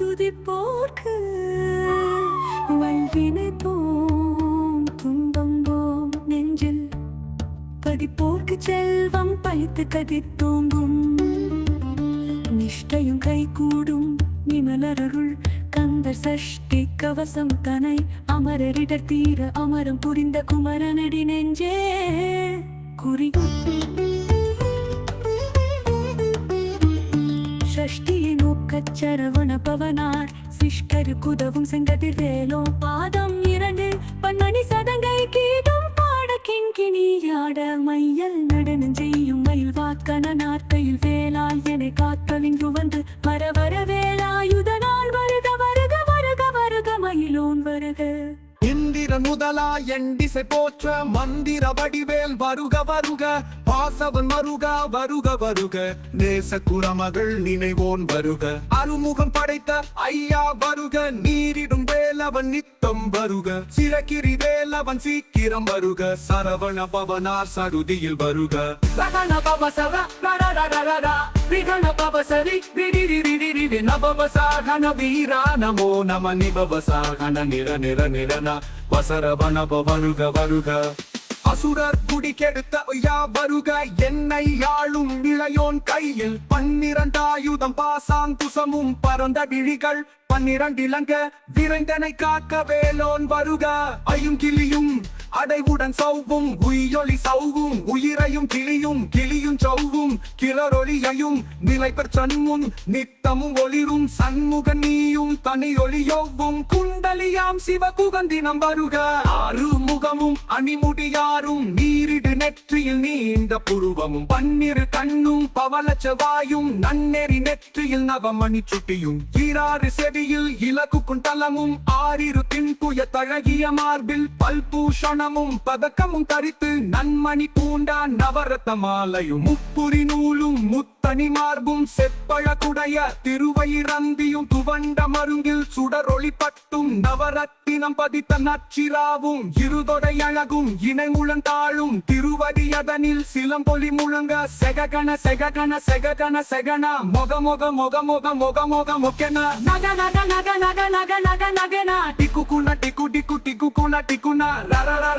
துதிப்போர்க்கு வல்வினை தோம். துன்பம் போம் நெஞ்சில் பதிப்போர்க்கு செல்வம் பழித்து கதித்தோங்கும் நிஷ்டையும் கை கூடும் நிமலருள் கந்தர் சஷ்டி கவசம் தனை அமரரிடர் தீர அமரம் புரிந்த குமரனடி நெஞ்சே. சரவண பவனார் சிஷ்டரு குதவும் செங்கதிர் வேலோ பாதம் இரண்டு பன்னணி சதங்கை கீதம். பாட கிங்கினியாட மையல் நடனம் செய்யும் மயில் வாக்கன நாட்கையில் வேலால் என காக்கலிங்கு வந்து வர வர வேலாயுதனால் வருக வருக வருக வருக மயிலோன் வருக. இந்திர முதலா எண்டிசை போற்ற மந்திர வடிவேல் வருக வருக பாசவன் வருக வருக வருக நேச குரமகள் நினைவோன் வருக. அருமுகம் படைத்த ஐயா வருக நீரிடும் வேலவன் நித்தம் வருக. சிறகிரி வேலவன் சீக்கிரம் வருக சரவண பவனார் சருதியில் வருக. ரகண பவசர ரிகண பவசரி நபவசாகன வீரா நமோ நம நிபவசாகன நிர நிர நிரன வசர வனப வருக வருக. அசுரர் குடிக்கெடுத்த ஐயா வருக என்னை யாழும் இளையோன் கையில் பன்னிரண்டாயுதம் பாசாங்குசமும் பரந்த விழிகள் பன்னிரண்டிலங்க விரைந்தனை காக்க வேலோன் வருக. ஐயும் கிளியும் அடைவுடன் சௌவும் உயிரொலி சௌவும் உயிரையும் கிளியும் கிளியும் சௌவும் கிளரொலியையும் நிலை பெற்றன்முன் நித்தமும் ஒளிரும் சண்முக நீயும் தனி ஒளியோவும் குண்டலியாம் சிவ குகந்தினம் வருக. ஆறு முகமும் அணிமுடியாரும் நீரிடு நெற்றியில் நீண்ட புருவமும் பன்னிரு கண்ணும் பவளச்சவாயும் நன்னெறி நெற்றியில் நவமணி சுட்டியும் ஈராறு செவியில் இலகு குண்டலமும் ஆறிரு தின்புய தழகிய மார்பில் பல்பூஷண பல்பூஷணமும் பதக்கமும் தரித்து நன்மணி பூண்டா நவரத்த மாலையும் முப்புரி நூலும் முத்தனி மார்பும் செப்பழகுடைய திருவயிரந்தியும் துவண்ட மருங்கில் சுடரொளி பட்டும் நவரத்தினம் பதித்த நச்சிராவும் இருதொடை அழகும் இணை முழந்தாளும் திருவடியதனில் சிலம்பொலி முழங்க செககன செககன செககன செகன மொக மொக மொக மொக மொக மொக மொக்கென. நக நக நக நக நக நக நகன. டிக்கு குன டிக்கு டிக்கு டிக்கு குன டிக்குன ரரரா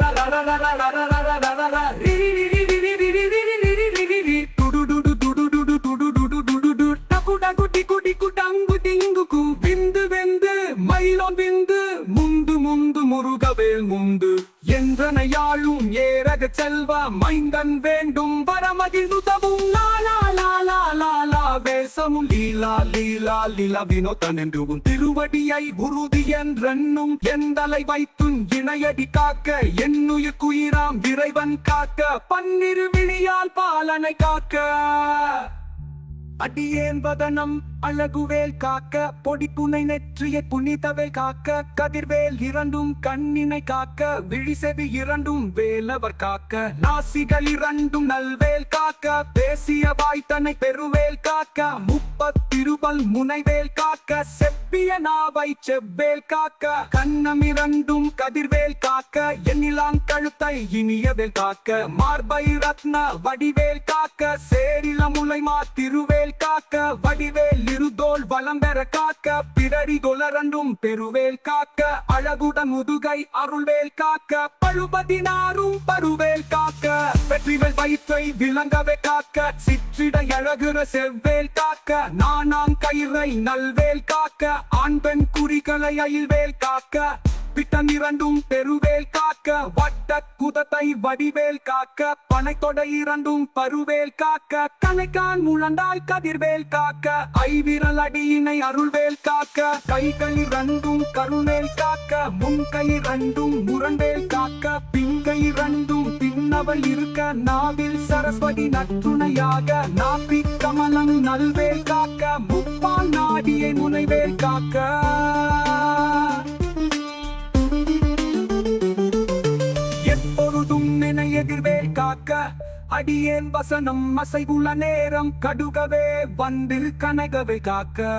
உண்டு என்றனையாளும் ஏறக செல்வ மைந்தன் வேண்டும். வரமகிழ்ந்து தவும் தேசமும் லீலா லீலா லீலா வினோதன் என்றும் திருவடியை உறுதி என்றென்னும் எந்தலை வைத்தும் இணையடி காக்க என்னுயிர் குயிராம் இறைவன் காக்க பன்னிரு விழியால் பாலனை காக்க. அடியேன் வதனம் அழகுவேல் காக்க பொடி புனை நெற்றியை புனிதவேல் காக்க கதிர்வேல் இரண்டும் கண்ணினை காக்க விழிசெவி இரண்டும் வேலவர் காக்க. நாசிகள் இரண்டும் நல்வேல் காக்க பேசிய வாய்த்தனை பெருவேல் காக்க முப்பத்திருபல் முனைவேல் காக்க செப்பிய நாவை செவ்வேல் காக்க. கண்ணம் இரண்டும் கதிர்வேல் காக்க எண்ணிலாங் கழுத்தை இனியவேல் காக்க. மார்பை ரத்ன வடிவேல் காக்க சேரில முளைமா திருவேல் காக்க வடிவேல் திருதோல் வலம் பெற காக்க பிறடி தொலரண்டும் பெருவேல் காக்க அழகுடன் முதுகை அருள்வேல் காக்க பழுபதினாரும் பருவேல் காக்க வெற்றிவேல் வயிற்றை விளங்கவே காக்க சிற்றிட அழகுற செவ்வேல் காக்க நானாம் கயிறை நல்வேல் காக்க ஆண் பெண் குறிகளை அயில்வேல் காக்க. பிட்டன் இரண்டும் பெருவேல் காக்க வட்ட குதத்தை வடிவேல் காக்க பனைத்தொடை இரண்டும் பருவேல் காக்க கணைக்கான் முழந்தால் கதிர்வேல் காக்க ஐவிரல் அடியினை அருள்வேல் காக்க கைகள் இரண்டும் கருவேல் காக்க முன்கை இரண்டும் முரண்டேல் காக்க பிங்கை இரண்டும் பின்னவள் இருக்க நாவில் சரஸ்வதி நற்றுணையாக நாப்பி கமலம் நல்வேல் காக்க முப்பால் நாடியை முனைவேல் காக்க. காக்க அடியேன் வசனம் அசைவுள்ள நேரம் கடுகவே வந்து கனகவே காக்க.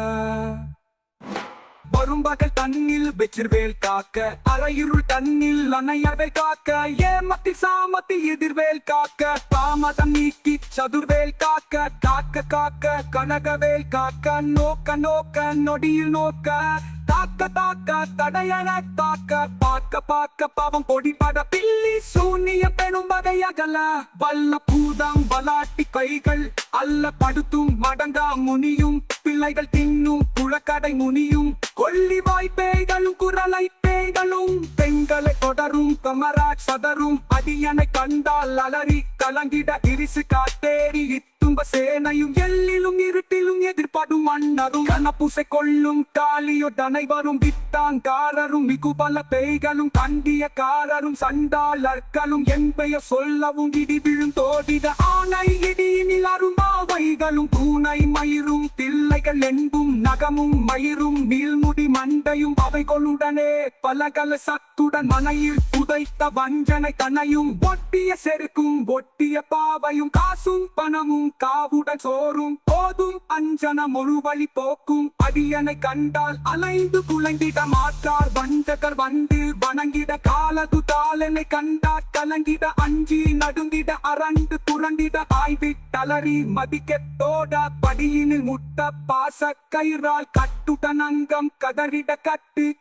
வரும் பகல் தன்னில் வெற்றிவேல் காக்க. அரையுருள் தண்ணில் அணையவே காக்க. ஏமத்தி சாமத்தி எதிர்வேல் காக்க. தாமதம் நீக்கி சதுர்வேல் காக்க. காக்க காக்க கனகவேல் காக்க. நோக்க நோக்க நொடியில் நோக்க. தாக்க தாக்க தடையன தாக்க பார்க்க பார்க்க பாவம் பொடி பட பில்லி சூனிய பெணும் வகையகல. வல்ல பூதம் வலாட்டி கைகள் அல்ல படுத்தும் மடங்கா முனியும் பிள்ளைகள் தின்னும் புழக்கடை முனியும் கொல்லி வாய்ப்பேய்களும் குரலை பேய்களும் பெண்களை தொடரும் கமராஜ் சதரும் அடியனை கண்டால் அலறி கலங்கிட இரிசு காத்தேறி இத்தும்ப சேனையும் எல்லிலும் இருட்டிலும் எதிர்ப்படும் மன்னரும் கனப்பூசை கொள்ளும் காளியுடனை வரும் வித்தாங்காரரும் மிகுபல பேய்களும் கண்டியக்காரரும் சண்டாளர்களும் என் சொல்லவும் இடி விழும் தோடித ஆனை இடியினில் அரும்பாவைகளும் பூனை மயிரும் தில்லைகள் என்பும் நகமும் மயிரும் நீள்முடி மண்டையும் அவைகளுடனே பலகல சத்துடன் மனையில் புதைத்த வஞ்சனை தனையும் ஒட்டிய செருக்கும் ஒட்டிய பாவையும் காசும் பணமும் காவுடன் சோறும் போதும் அஞ்சனம் ஒரு வழி போக்கும். அடியனை கண்டால் அலைந்து குலைந்திட மாற்றார். வஞ்சகர் வந்து வணங்கிட காலது தாளனை கண்டார். கலங்கிட அஞ்சி நடுங்கிட அரண்டு புரண்டிட ஆய்வி ஆய்விட்டலறி மதிக்கத்தோட படியினில் முட்ட பாச கயிறால் கட்டுடன் அங்கம் கதறிட கட்டு.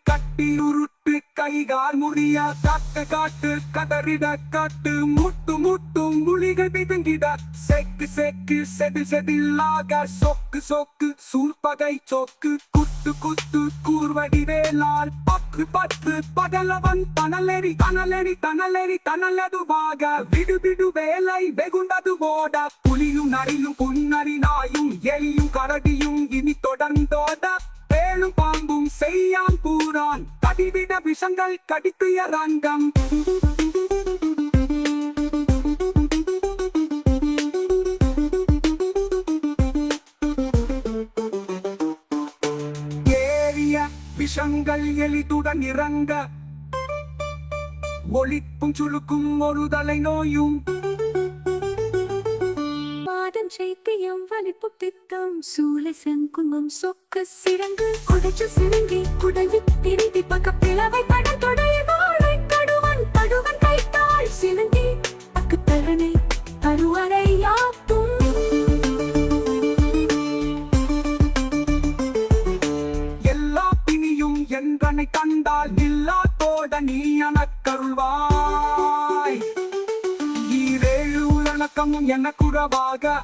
காட்டு கைகால் முறிய காட்டு காட்டு கதறிட காட்டு முட்டு முட்டு முழிகள் பிதுங்கிட செக்கு செக்கு செதில் செதிலாக சொக்கு சொக்கு சூர்பகை சொக்கு குத்து குத்து கூர்வடி வேளால் பத்து பத்து பதலவன் தனலெறி தனலெறி தனலெறி தனலதுவாக விடு விடு வேலை வெகுண்டது ஓட புலியும் நரியும் புன்னரி நாயும் எலியும் கரடியும் இனி தொடர்ந்தோட வேலும் பாம்பும் செய்யான் பூரான். கடிவிட விஷங்கள் கடித்துய ரங்கம் ஏறிய விஷங்கள் எளிதுடன் இறங்க. ஒளிப்பும் சுழுக்கும் ஒரு தலை நோயும். சூளை செங்குமம் சொக்க சிறங்கு குடைச்சு சிறங்கி குடவி பிரிதி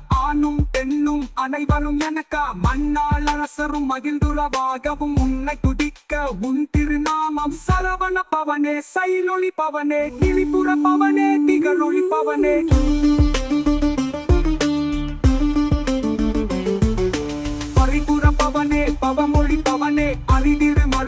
ஆணும் பெண்ணும் அனைவரும் எனக்கா மண்ணால் அரசரும் மகிழ்ந்துறவாகவும் உன்னை துதிக்க உன் திருநாமம் சரவண பவனே சைலொளி பவனே கிளிபுற பவனே திகழொளி பவனே. பரிபுற பவனே பவமொழி பவனே அறிதிருமா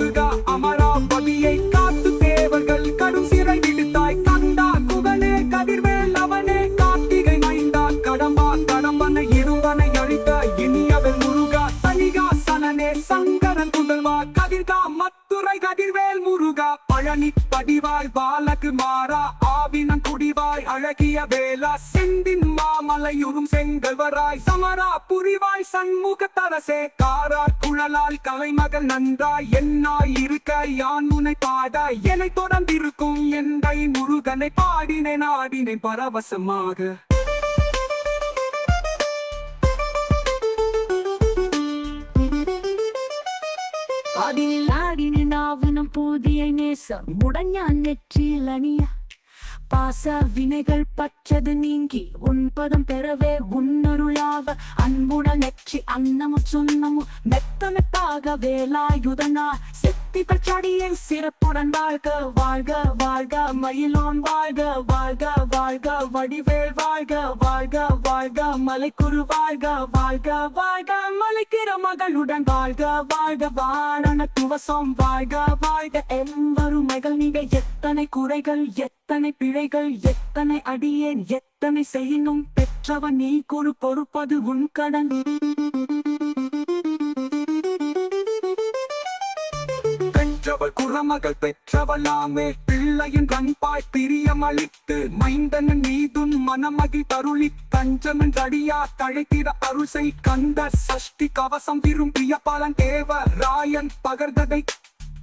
காரா புரிவாய் சண்முக தரசே. காரார் குழலால் கலைமகள் நன்றாய். என்னாய் இருக்க யான் உனை பாட என தொடர்ந்திருக்கும் எந்தை முருகனை பாடினை நாடினை பரவசமாக. அதில் ஆடின நாவு நம் புதிய நேசம். உடஞ்சான் நெற்றியில் அணியா பாச வினைகள் பற்றது நீங்கி உன்பதம் பெறவே உன்னருளாக அன்புடன் நெற்றி அன்னமும் சொன்னமும் மெத்த மெத்தாக வேலாயுதனா செத்தி பச்சடியை சிறப்புடன் வாழ்க வாழ்க வாழ்க மயிலோன் வாழ்க வாழ்க வாழ்க வடிவேல் வாழ்க வாழ்க வாழ்க மலைக்குரு வாழ்க வாழ்க வாழ்க மலைக்கிற மகளுடன் வாழ்க வாழ்க வாழன துவசம் வாழ்க வாழ்க எவ்வருமைகள் நீங்க எத்தனை குறைகள் எத்தனை பிழைகள் எத்தனை அடியேன் எத்தனை செய்யணும் பெற்றவன் நீ குறு பொறுப்பது உன் கடன் பெற்றவள் பெற்றவளாமே பிள்ளையின் கண்பாய் பிரியமளித்து மைந்தனன் நீதுன் மனமகிழ் தருளி தஞ்சமன் அடியா தழைத்திட அருசை கந்த சஷ்டி கவசம் விரும்பிய பலன் தேவ ராயன் பகர்ந்ததை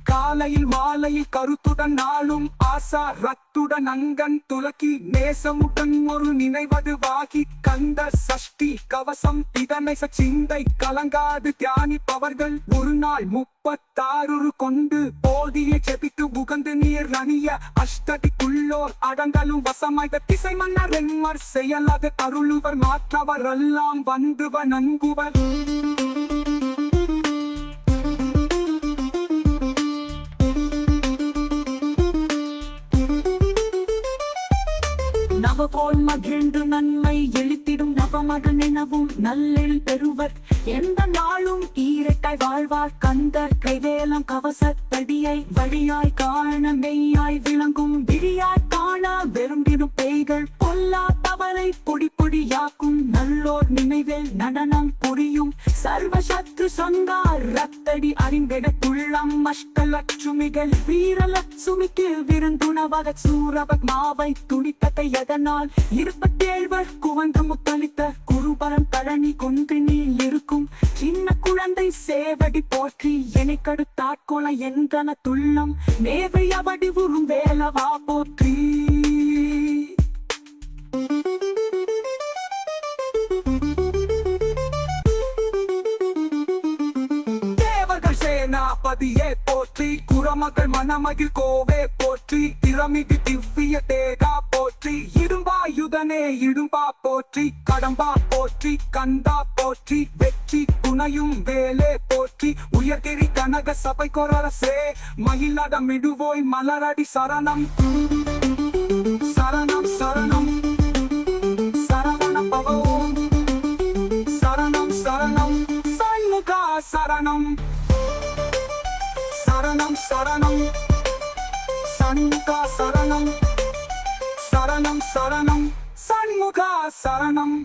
காலையில் மாலையில் கருத்துடன் நாளும் ஆசா ரத்துடன் அங்கன் துலக்கி நேசமுடன் ஒரு நினைவது வாகி கந்த சஷ்டி கவசம். இதனை சிந்தை கலங்காது தியானிப்பவர்கள் ஒரு நாள் முப்பத்தாறு கொண்டு போதிய செபித்து புகந்து நீர் அணிய அஷ்டதிக்குள்ளோர் அடங்கலும் வசமாய்த திசை மன்னர் என்மர் செயலாத அருளுவர் மாற்றவர் எல்லாம் வந்துவர் நன்குவர் நவபோல் மகிழ்ந்து நன்மை எழுத்திடும் நவமகன் எனவும் நல்லெழில் பெறுவர். எந்த நாளும் ஈரட்டாய் வாழ்வார் கந்தர். கைவேலம் கவசத்தடியை வழியாய் காண மெய்யாய் விளங்கும் விழியாய் காண வெறும்பிடும் பேய்கள். பொல்லா தவளை பொடி பொடியாக்கும் நல்லோர் நினைவில் நடனம் புரியும் சர்வசத்ரு சங்கார் ரத்தடி அறிந்திட துள்ளம் அஷ்ட லட்சுமிகள் வீரலட்சுமிக்கு விருந்துணவக சூரபக் மாவை துடித்ததை எதனால் இருபத்தேழ்வர் குவந்து முத்தளித்த குருபரம் பழனி கொன்றினில் இருக்கும் சின்ன குழந்தை சேவடி போற்றி என்னை கடுத்தாட்கொலை என்றன துள்ளம் நேவை அவடி உறும் வேலவா போற்றி. மக்கள் குரமகள் மணமகிழ் கோவே போற்றி. திறமிகு திவ்ய தேகா போற்றி. இடும்பாயுதனே இடும்பா போற்றி. கடம்பா போற்றி. கந்தா போற்றி. வெற்றி துணையும் வேலே போற்றி. உயர்கிரி கனக சபை கொரசே மகிழடமிடுவோய் மலரடி சரணம். சரணம் சரணம். சரவண பவோ சரணம் சரணம். சண்முகா சரணம். சரணம். சண்முகா சரணம். சரணம் சரணம். சண்முகா சரணம்.